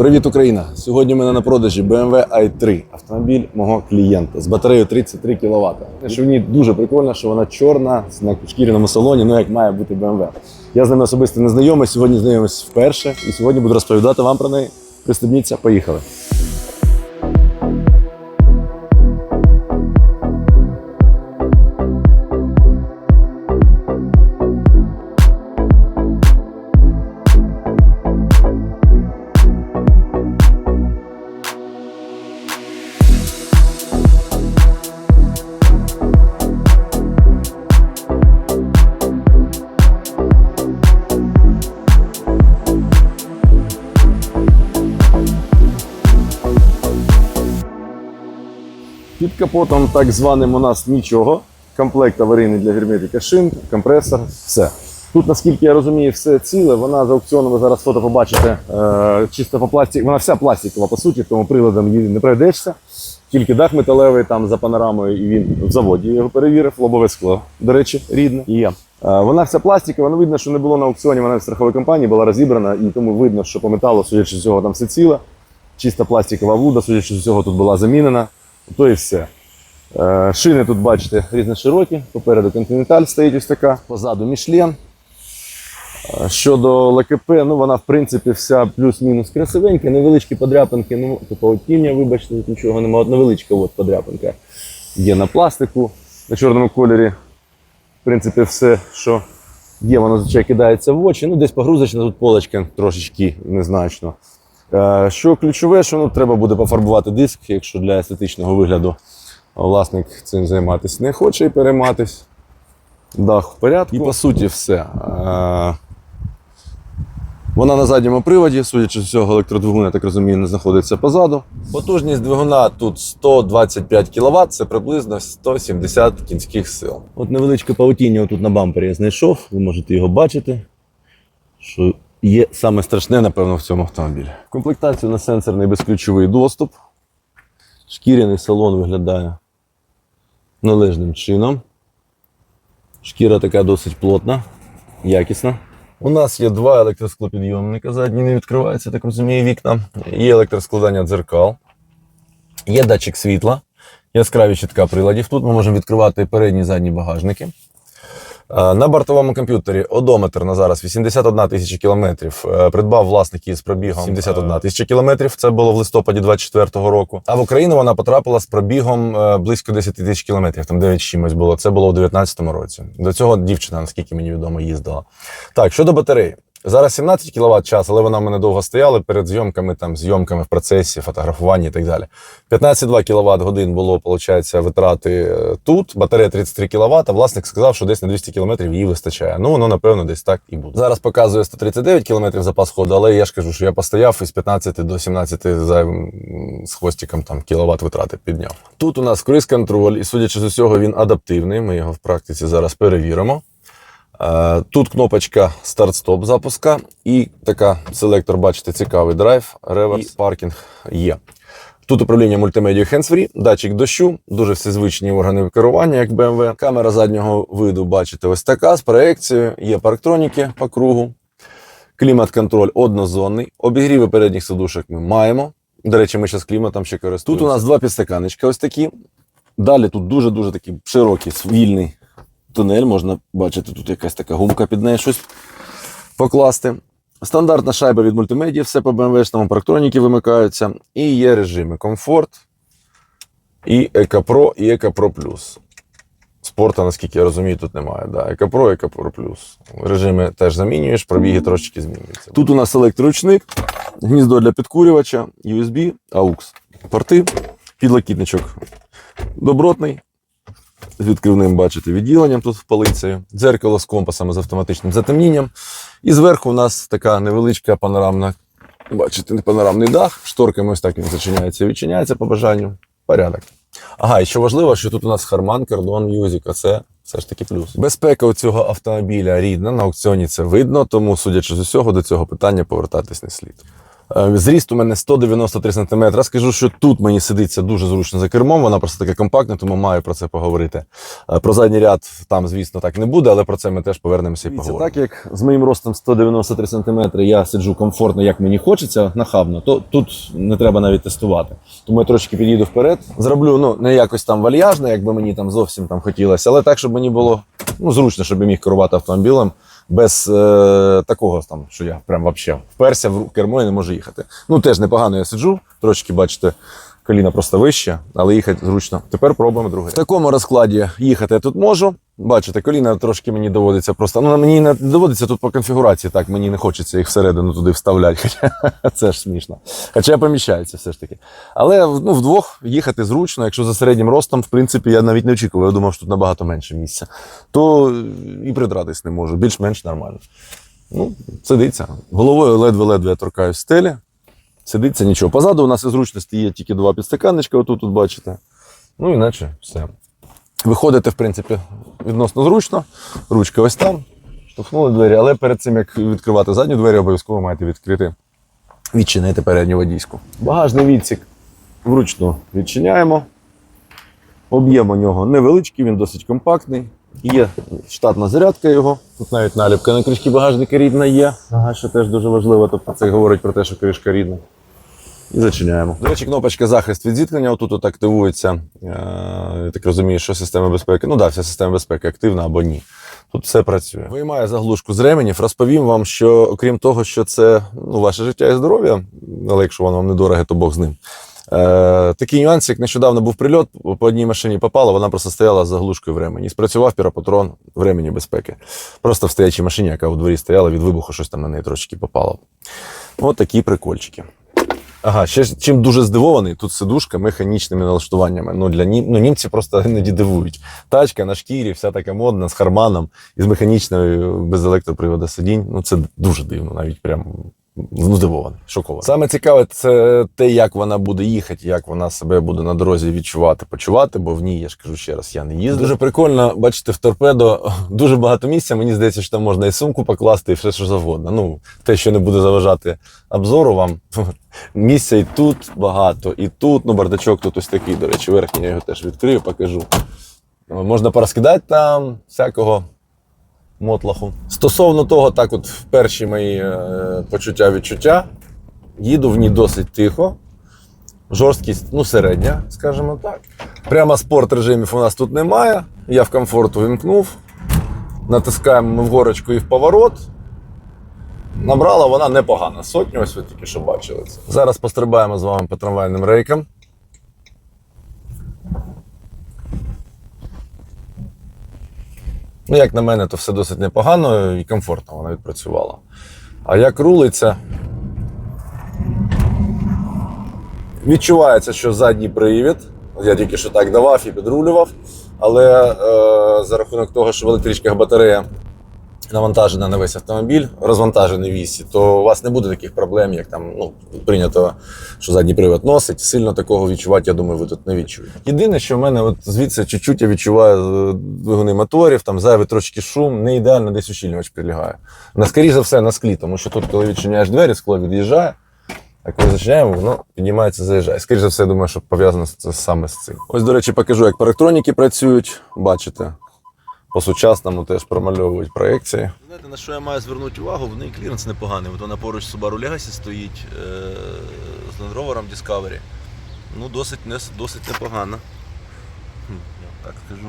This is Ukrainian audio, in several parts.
Привіт, Україна! Сьогодні у мене на продажі BMW i3, автомобіль мого клієнта з батареєю 33 кВт. Що в ній дуже прикольно, що вона чорна на шкіряному салоні, ну як має бути BMW. Я з ними особисто не знайомий, сьогодні знайомий вперше і сьогодні буду розповідати вам про неї. Пристебніться, поїхали. Капотом так званим у нас нічого. Комплект аварійний для герметика шин, компресор, все. Тут, наскільки я розумію, все ціле. Вона з аукціону, ви зараз фото побачите, е, чисто по пластику. Вона вся пластикова, по суті, тому приладом її не пройдешся. Тільки дах металевий там за панорамою, і він в заводі його перевірив, лобове скло. До речі, рідне є. Е, Вона вся пластикова, ну видно, що не було на аукціоні, вона в страховій компанії була розібрана, і тому видно, що по металу, судячи з цього, там все ціле. Чиста пластикова вуда, судячи з цього, тут була замінена. То і все. Шини тут, бачите, різноширокі. Попереду Continental стоїть ось така, позаду Мішлен. Е, Щодо ЛКП, ну вона в принципі вся плюс-мінус красивенька, невеличкі подряпинки, ну такого тіння, вибачте, тут нічого немає. Невеличка от подряпинка є на пластику, на чорному кольорі. В принципі, все, що є, воно зазвичай кидається в очі. Ну, десь погрузочна тут полочка трошечки незначно. Е, Що ключове, що ну, треба буде пофарбувати диск, якщо для естетичного вигляду власник цим займатися не хоче і перейматись. Дах в порядку. І по суті все. Е, Вона на задньому приводі, судячи з всього, електродвигун, я так розумію, не знаходиться позаду. Потужність двигуна тут 125 кВт, це приблизно 170 кінських сил. От невеличке паутіння тут на бампері я знайшов, ви можете його бачити. Що є саме страшне, напевно, в цьому автомобілі. В комплектацію на сенсорний безключовий доступ. Шкіряний салон виглядає належним чином. Шкіра така досить плотна, якісна. У нас є два електросклопідйомника. Задній не відкривається, так розумію, вікна. Є електроскладання дзеркал, є датчик світла, яскраві щитка приладів. Тут ми можемо відкривати передні і задні багажники. Е, На бортовому комп'ютері одометр на зараз 81 тисяча кілометрів. Е, Придбав власник із пробігом 71 тисяча кілометрів. Це було в листопаді 24-го року. А в Україну вона потрапила з пробігом е, близько 10 тисяч кілометрів. Там 9 з чимось було. Це було у 19-му році. До цього дівчина, наскільки мені відомо, їздила. Так, щодо батареї. Зараз 17 кВт час, але вона в мене довго стояла перед зйомками, там, зйомками в процесі, фотографування і так далі. 15,2 кВт годин було, виходить, витрати е, тут. Батарея 33 кВт, а власник сказав, що десь на 200 км її вистачає. Ну, воно, напевно, десь так і буде. Зараз показує 139 км запас ходу, але я ж кажу, що я постояв із 15 до 17 зайвим м, з хвостиком там, кіловат витрати підняв. Тут у нас круїз-контроль, і судячи з усього, він адаптивний. Ми його в практиці зараз перевіримо. Е, Тут кнопочка старт-стоп запуска і така селектор, бачите, цікавий драйв, реверс, і паркінг є. Тут управління мультимедією hands-free, датчик дощу, дуже всі звичні органи керування, як BMW. Камера заднього виду, бачите, ось така з проекцією, є парктроніки по кругу. Клімат-контроль однозонний. Обігріви передніх сидушок ми маємо. До речі, ми зараз кліматом ще користуємося. Тут у нас два підстаканечка ось такі. Далі тут дуже-дуже такий широкий, вільний тунель. Можна бачити, тут якась така гумка під нею щось покласти. Стандартна шайба від мультимедії, все по BMW-шному, парктроніки вимикаються. І є режими комфорт, і EcoPro, і EcoPro Plus. Спорта, наскільки я розумію, тут немає. Да. EcoPro, EcoPro. Режими теж замінюєш, пробіги трошечки змінюються. Тут у нас електроручник, гніздо для підкурювача, USB, AUX. Порти, підлокітничок добротний. З відкривним, бачите, відділенням тут полицею, дзеркало з компасами з автоматичним затемнінням. І зверху у нас така невеличка панорамна, бачите, панорамний дах. Шторками ось так він зачиняється і відчиняється по бажанню. Порядок. Ага, і що важливо, що тут у нас Harman Kardon Music, а це все ж таки плюс. Безпека у цього автомобіля рідна, на аукціоні це видно, тому, судячи з усього, до цього питання повертатись не слід. Е, Зріст у мене 193 см. Скажу, що тут мені сидиться дуже зручно за кермом. Вона просто така компактна, тому маю про це поговорити. Е, Про задній ряд там, звісно, так не буде, але про це ми теж повернемося і поговоримо. Так як з моїм ростом 193 см я сиджу комфортно, як мені хочеться, нахабно, то тут не треба навіть тестувати. Тому я трошки підійду вперед. Зроблю ну не якось там вальяжно, якби мені там зовсім там хотілося, але так, щоб мені було ну, зручно, щоб я міг керувати автомобілем без е, такого там, що я прям вообще вперся в кермо і не можу їхати. Ну теж непогано я сиджу, трошки бачите. Коліна просто вище, але їхати зручно. Тепер пробуємо друге. В такому розкладі їхати я тут можу. Бачите, коліна трошки мені доводиться просто. Ну мені не доводиться тут по конфігурації, так мені не хочеться їх всередину туди вставляти. Хоча це ж смішно. Хоча поміщається все ж таки. Але ну, вдвох їхати зручно, якщо за середнім ростом, в принципі, я навіть не очікував. Я думав, що тут набагато менше місця. То і придратись не можу, більш-менш нормально. Ну, сидиться. Головою ледве-ледве я торкаюсь стелі. Сидиться нічого. Позаду у нас із зручності є тільки два підстаканничка, отут тут бачите. Ну, іначе все. Виходите, в принципі, відносно зручно. Ручка ось там. Штовхнули двері, але перед цим, як відкривати задні двері, обов'язково маєте відкрити, відчинити передню водійську. Багажний відсік вручну відчиняємо. Об'єм у нього невеличкий, він досить компактний. Є штатна зарядка його. Тут навіть наліпка на кришки багажника рідна є. Ага, що теж дуже важливо. Тобто це говорить про те, що кришка рідна. І зачиняємо. До речі, кнопочка захист від зіткнення. Отут от активується. Е, Я так розумію, що система безпеки. Ну да, вся система безпеки активна або ні. Тут все працює. Виймаю заглушку з ременів. Розповім вам, що окрім того, що це ну, ваше життя і здоров'я, але якщо воно вам недороге, то Бог з ним. Е, такий нюанс, як нещодавно був прильот, по одній машині попала, вона просто стояла з заглушкою в ремені. І спрацював піропатрон в ремені безпеки. Просто в стоячій машині, яка у дворі стояла, від вибуху щось там на неї трошки попало. От такі прикольчики. Ага, ще чим дуже здивований, тут сидушка механічними налаштуваннями. Ну, для нім... ну, німці просто іноді дивують. Тачка на шкірі, вся така модна, з харманом, із механічною, без електроприводу сидінь. Ну, це дуже дивно, навіть прям ну, здивований, шокований. Саме цікаве, це те, як вона буде їхати, як вона себе буде на дорозі відчувати, почувати, бо в ній, я ж кажу ще раз, я не їздив. Дуже прикольно, бачите, в торпедо дуже багато місця. Мені здається, що там можна і сумку покласти, і все що завгодно. Ну, те, що не буде заважати обзору вам. Місця і тут багато, і тут. Ну, бардачок тут ось такий, до речі, верхній я його теж відкрию, покажу. Можна порозкидати там всякого мотлаху. Стосовно того, так от перші мої е, почуття відчуття, їду в ній досить тихо. Жорсткість, ну, середня, скажімо так. Прямо спорт режимів у нас тут немає. Я в комфорт увімкнув. Натискаємо ми в горочку і в поворот. Набрала вона непогано. Сотню, ось ви тільки що бачили це. Зараз пострибаємо з вами по трамвайним рейкам. Ну, як на мене, то все досить непогано і комфортно вона відпрацювала. А як рулиться, відчувається, що задній привід. Я тільки що так давав і підрулював. Але е, за рахунок того, що в електричках батарея навантажена на весь автомобіль, розвантажений вісі, то у вас не буде таких проблем, як там ну, прийнято, що задній привод носить. Сильно такого відчувати, я думаю, ви тут не відчуєте. Єдине, що в мене от звідси чуть-чуть я відчуваю е, двигуни моторів, там зайвий трошки шум, не ідеально десь ущільнювач прилягає. На скоріше за все на склі, тому що тут, коли відчиняєш двері, скло від'їжджає. А коли зачиняємо, воно піднімається, заїжджає. Скоріше за все, я думаю, що пов'язано це саме з цим. Ось, до речі, покажу, як парктроніки працюють. Бачите, по-сучасному теж промальовують проекції. Знаєте, на що я маю звернути увагу? В неї кліренс непоганий. От вона поруч Subaru Legacy стоїть е- з Land Rover Discovery. Ну, досить, не, досить непогано. Хм, я так скажу.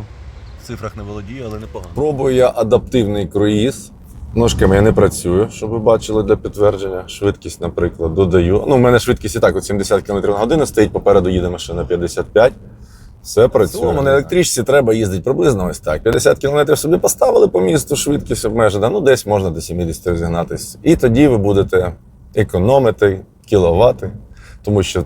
В цифрах не володію, але непогано. Пробую я адаптивний круїз. Ножками я не працюю, щоб ви бачили для підтвердження. Швидкість, наприклад, додаю. Ну, у мене швидкість і так от 70 км на годину стоїть, попереду їде машина 55. Все працює. На електричці треба їздити приблизно ось так. 50 км собі поставили по місту, швидкість обмежена, ну десь можна до 70 розігнатись. І тоді ви будете економити кіловати, тому що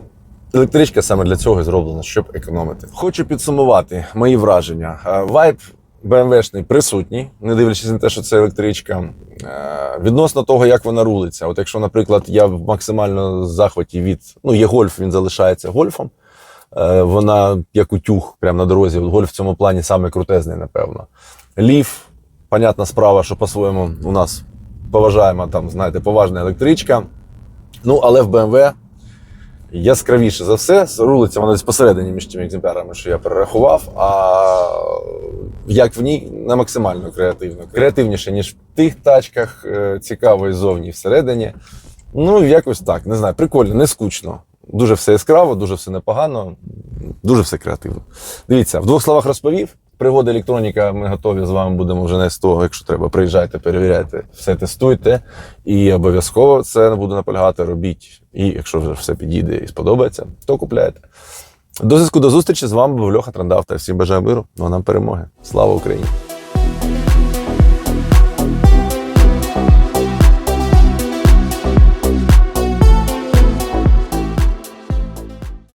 електричка саме для цього зроблена, щоб економити. Хочу підсумувати мої враження. Е, Вайб BMW-шний присутній, не дивлячись на те, що це електричка. Е, Відносно того, як вона рулиться. От якщо, наприклад, я в максимально захваті від ну, є гольф, він залишається гольфом. Е, Вона як утюг прямо на дорозі. Гольф в цьому плані саме крутезний, напевно. Ліф, понятна справа, що по-своєму у нас поважаємо там, знаєте, поважна електричка. Ну, але в BMW яскравіше за все, рулиться вона десь посередині між тими екземплярами, що я перерахував. А як в ній не максимально креативно. Креативніше, ніж в тих тачках, е, цікаво і зовні і всередині. Ну, якось так, не знаю, прикольно, не скучно. Дуже все яскраво, дуже все непогано, дуже все креативно. Дивіться, в двох словах розповів. Пригоди електроніка, ми готові з вами будемо вже не з того, якщо треба. Приїжджайте, перевіряйте, все тестуйте. І обов'язково це буду наполягати, робіть. І якщо вже все підійде і сподобається, то купляйте. До зв'язку до зустрічі з вами був Льоха Трандавта. Всім бажаю миру, ну а нам перемоги. Слава Україні!